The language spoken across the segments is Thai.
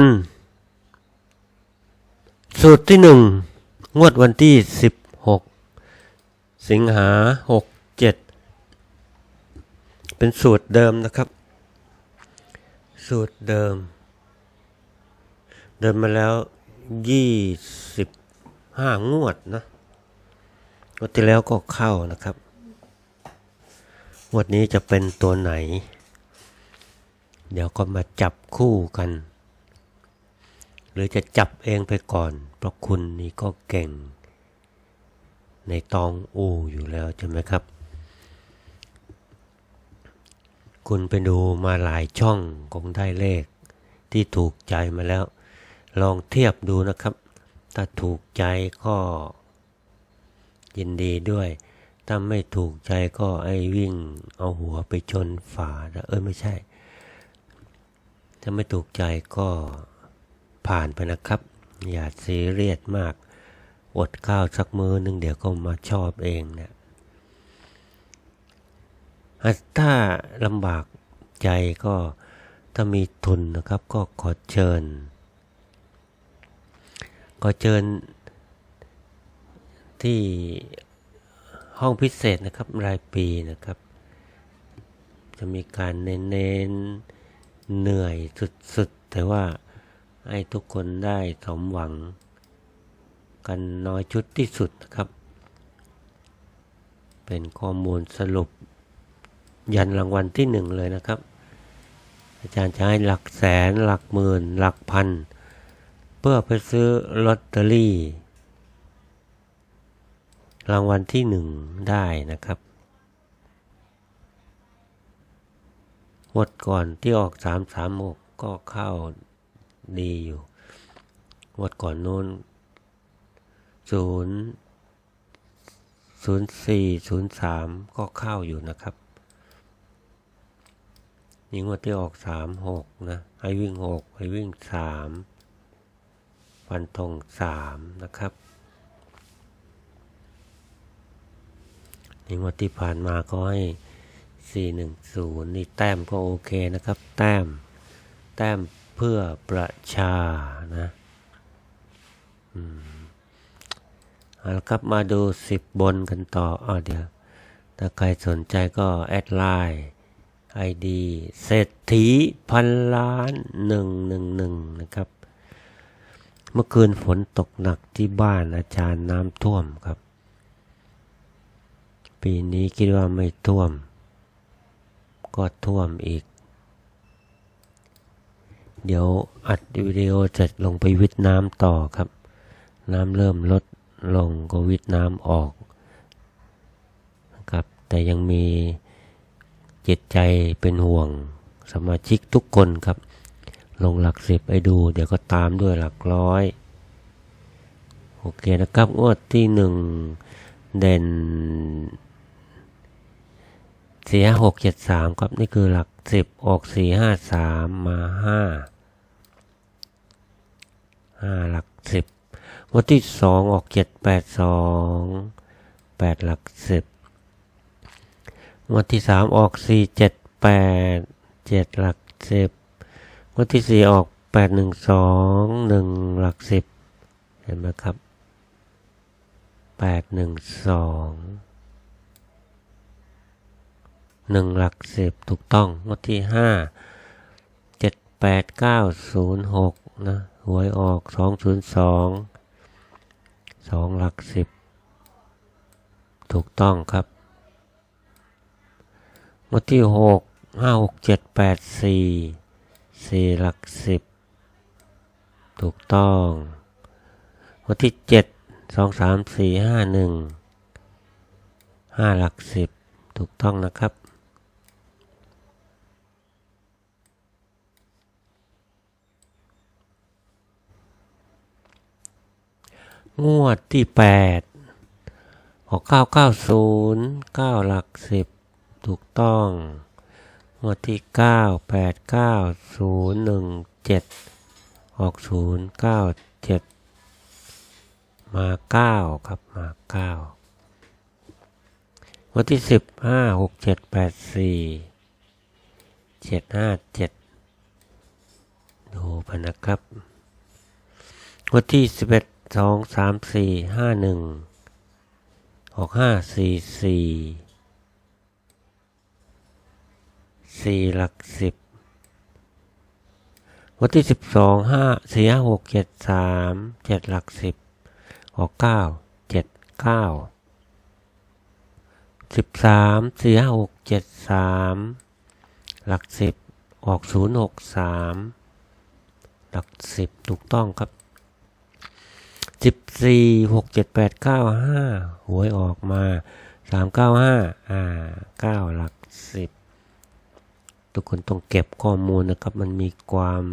นสูตรที่หนึ่งงวดวันที่สิบหกสิงหาหกเจ็ดเป็นสูตรเดิมนะครับ สูตรเดิม เดินมาแล้วยี่สิบห้างวดนะงวดที่แล้วก็เข้านะครับงวดนี้จะเป็นตัวไหน เดี๋ยวก็มาจับคู่กัน หรือจะจับเองไปก่อน เพราะคุณนี่ก็เก่ง ในตองอูอยู่แล้วใช่ไหมครับ คุณไปดูมาหลายช่องคงได้เลข ที่ถูกใจมาแล้ว ลองเทียบดูนะครับ ถ้าถูกใจก็ยินดีด้วย ถ้าไม่ถูกใจก็ไอ้วิ่งเอาหัวไปชนฝาเออไม่ใช่ ถ้าไม่ถูกใจก็ ผ่านไปนะครับ อย่าซีเรียสมาก อดข้าวสักมือหนึ่งเดี๋ยวก็มาชอบเองเนะี่ยถ้าลำบากใจก็ถ้ามีทุนนะครับก็ขอเชิญก็เชิญที่ห้องพิเศษนะครับรายปีนะครับ จะมีการเน้นเหนื่อยสุดๆ แต่ว่า ให้ทุกคนได้สมหวัง กันน้อยชุดที่สุดนะครับ เป็นข้อมูลสรุป ยันรางวัลที่หนึ่งเลยนะครับ อาจารย์จะให้หลักแสนหลักหมื่น หลักพัน เพื่อไปซื้อลอตเตอรี่ รางวัลที่หนึ่งได้นะครับวดก่อนที่ออกสามสามหกก็เข้า ดีอยู่งวดก่อนโน้นศูนย์ศูนย์สี่ศูนย์สามก็เข้าอยู่นะครับนี่งวดที่ออกสามหกนะ ให้วิ่งหกให้วิ่งสามฟันธงสามนะครับนี่งวดที่ผ่านมาก็ให้สี่หนึ่งศูนย์นี่แต้มก็โอเคนะครับ แต้ม แต้ม เพื่อประชานะอืมเอาละครับมาดูสิบบนกันต่ออ๋อเดี๋ยว ถ้าใครสนใจก็แอดไลน์ไอดีเศรษฐีพันล้านหนึ่งหนึ่งหนึ่งนะครับ เมื่อคืนฝนตกหนักที่บ้านอาจารย์น้ำท่วมครับ ปีนี้คิดว่าไม่ท่วม ก็ท่วมอีก เดี๋ยวอัดวิดีโอจะลงไปวิทน้ำต่อครับ น้ำเริ่มลดลงก็วิทน้ำออกครับแต่ยังมีจิตใจเป็นห่วงสมาชิกทุกคนครับ ลงหลักสิบไปดู เดี๋ยวก็ตามด้วยหลักร้อย โอเคนะครับงวดที่หนึ่งเด่นสี่ห้าหกเจ็ดสามครับ นี่คือหลักสิบออกสี่ห้าสามมาห้า ห้าหลักสิบวันที่สองออกเจ็ดแปดสองแปดหลักสิบวันที่สามออกสี่เจ็ดแปดเจ็ดหลักสิบวันที่สี่ออกแปดหนึ่งสองหนึ่งหลักสิบเห็นไหมครับแปดหนึ่งสองหนึ่งหลักสิบถูกต้อง วันที่ห้าเจ็ดแปดเก้าศูนย์หกนะ หวยออกสองศูนย์สองสองหลักสิบถูกต้องครับวันที่หกห้าหกเจ็ดแปดสี่สี่หลักสิบถูกต้องวันที่เจ็ดสองสามสี่ห้าหนึ่งห้าหลักสิบถูกต้องนะครับ งวดที่แปดออกเก้าเก้าศูนย์เก้าหลักสิบถูกต้อง งวดที่เก้าแปดเก้าศูนย์หนึ่งเจ็ดออกศูนย์เก้าเจ็ดมาเก้าครับมาเก้างวันที่สิบห้าหกเจ็ดแปดสี่เจ็ดห้าเจ็ดดูไปนะครับ วันที่สิบเอ็ด สองสามสี่ห้าหนึ่งหกห้าสี่สี่สี่หลักสิบวันที่สิบสองห้าสี่ห้าหกเจ็ดสามเจ็ดหลักสิบออกเก้าเจ็ดเก้าสิบสามสี่ห้าหกเจ็ดสามหลักสิบออกศูนย์หกสามหลักสิบถูกต้องครับ สิบสี่หกเจ็ดแปดเก้าห้าหวยออกมาสามเก้าห้าอ่าเก้าหลักสิบทุกคนต้องเก็บข้อมูลนะครับ มันมีความ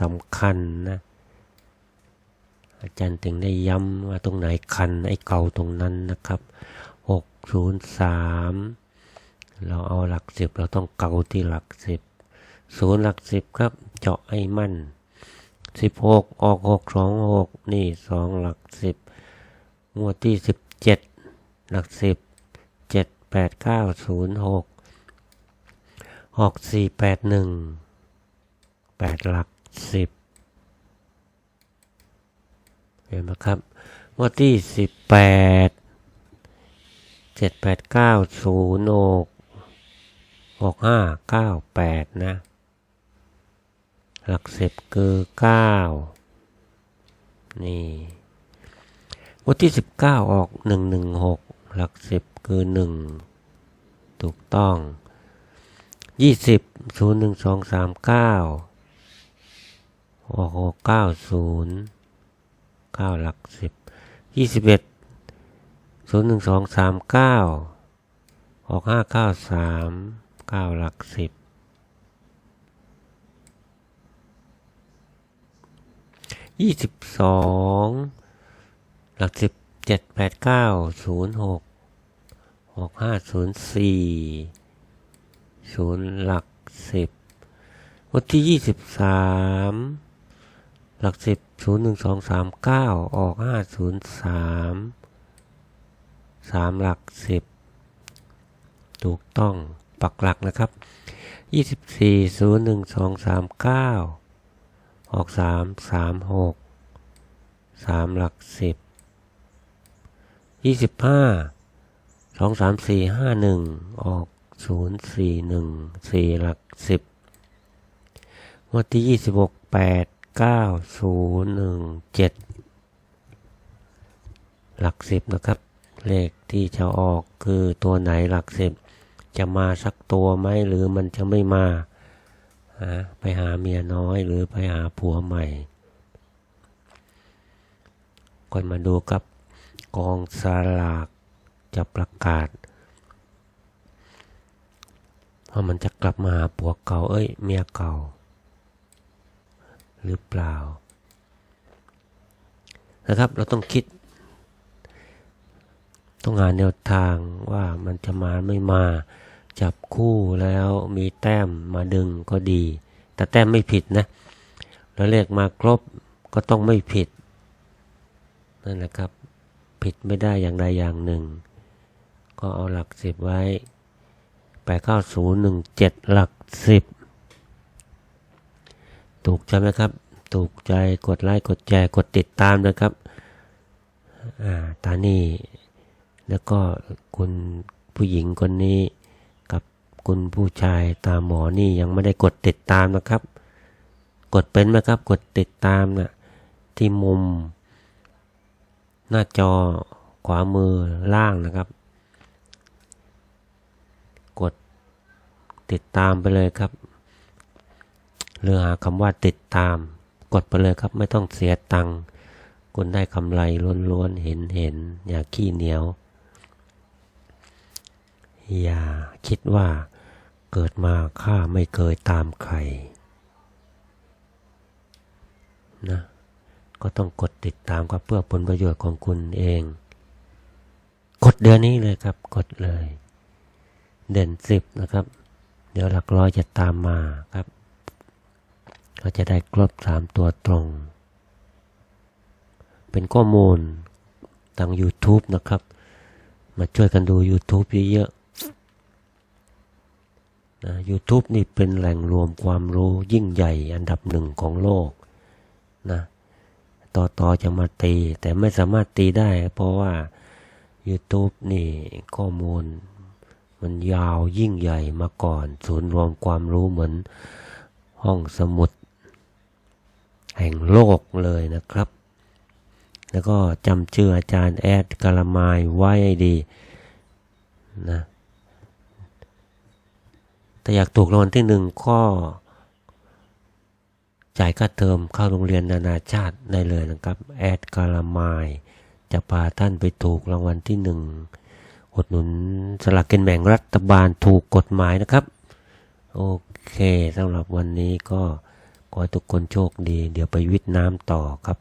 สำคัญนะ อาจารย์ถึงได้ย้ำว่าตรงไหนคันไอ้เก่าตรงนั้นนะครับหกศูนย์สามเราเอาหลักสิบเราต้องเกาที่หลักสิบศูนย์หลักสิบครับ เจาะไอ้มั่น สิบหกออกหกสองหกนี่สองหลักสิบงวดที่สิบเจ็ดหลักสิบเจ็ดแปดเก้าศูนย์หกออกสี่แปดหนึ่งแปดหลักสิบเห็นไหมครับงวดที่สิบแปดเจ็ดแปดเก้าศูนย์หกหกห้าเก้าแปดนะ หลักสิบคือเก้านี่วันที่สิบเก้าออกหนึ่งหนึ่งหกหลักสิบคือหนึ่งถูกต้องยี่สิบศูนย์หนึ่งสองสามเก้าออกหกเก้าศูนย์เก้าหลักสิบยี่สิบเอ็ดศูนย์หนึ่งสองสามเก้าออกห้าเก้าสามเก้าหลักสิบ ยี่สิบสองหลักสิบเจ็ดแปดเก้าศูนย์หกหกห้าศูนย์สี่ศูนย์หลักสิบวันที่ยี่สิบสามหลักสิบศูนย์หนึ่งสองสามเก้าออกห้าศูนย์สามสามหลักสิบถูกต้องปักหลักนะครับยี่สิบสี่ศูนย์หนึ่งสองสามเก้า ออกสามสามหกสามหลักสิบยี่สิบห้าสองสามสี่ห้าหนึ่งออกศูนย์สี่หนึ่งสี่หลักสิบวันที่ยี่สิบหกแปดเก้าศูนย์หนึ่งเจ็ดหลักสิบนะครับ เลขที่จะออกคือตัวไหนหลักสิบจะมาสักตัวไหมหรือมันจะไม่มา ไปหาเมียน้อยหรือไปหาผัวใหม่ก่อนมาดูกับกองสลากจะประกาศว่ามันจะกลับมาหาผัวเก่า เอ้ย เมียเก่า หรือเปล่า นะครับ เราต้องคิด ต้องหาแนวทางว่ามันจะมาไม่มา จับคู่แล้วมีแต้มมาดึงก็ดี แต่แต้มไม่ผิดนะ แล้วเลขมาครบก็ต้องไม่ผิดนั่นแหละครับ ผิดไม่ได้อย่างใดอย่างหนึ่ง ก็เอาหลักสิบไว้แปดเก้าศูนย์หนึ่งเจ็ดหลักสิบถูกใจไหมครับ ถูกใจกดไลค์กดแชร์กดติดตามนะครับ อ่าตานี่แล้วก็คุณผู้หญิงคนนี้ คุณผู้ชายตาหมอนี่ยังไม่ได้กดติดตามนะครับ กดเป็นไหมครับ กดติดตามนะที่มุม หน้าจอขวามือล่างนะครับ กดติดตามไปเลยครับหรือหาคำว่าติดตาม กดไปเลยครับ ไม่ต้องเสียตังค์คุณได้กำไรล้วนๆเห็นเห็น อย่าขี้เหนียว อย่าคิดว่า เกิดมาข้าไม่เคยตามใครนะก็ต้องกดติดตามครับเพื่อผลประโยชน์ของคุณเอง กดเดือนนี้เลยครับกดเลย เด่นสิบนะครับ เดี๋ยวหลักร้อยจะตามมาครับ ก็จะได้ครบสามตัวตรง เป็นข้อมูลทาง YouTube นะครับ มาช่วยกันดู YouTube เยอะๆ นะ YouTube นี่เป็นแหล่งรวมความรู้ยิ่งใหญ่อันดับหนึ่งของโลกนะต่อต่อจะมาตี แต่ไม่สามารถตีได้ เพราะว่า YouTube นี่ข้อมูล มันยาวยิ่งใหญ่มาก่อน ศูนย์รวมความรู้เหมือนห้องสมุด แห่งโลกเลยนะครับ แล้วก็จำชื่ออาจารย์แอดกาลามายไว้ดีนะ ถ้าอยากถูกรางวัลที่หนึ่งก็จ่ายค่าเทอมเข้าโรงเรียนนานาชาติได้เลยนะครับ แอดกาลามายจะพาท่านไปถูกรางวัลที่หนึ่งอุดหนุนสลากกินแบ่งรัฐบาลถูกกฎหมายนะครับ โอเคสำหรับวันนี้ก็ขอให้ทุกคนโชคดี เดี๋ยวไปวิทย์น้ำต่อครับ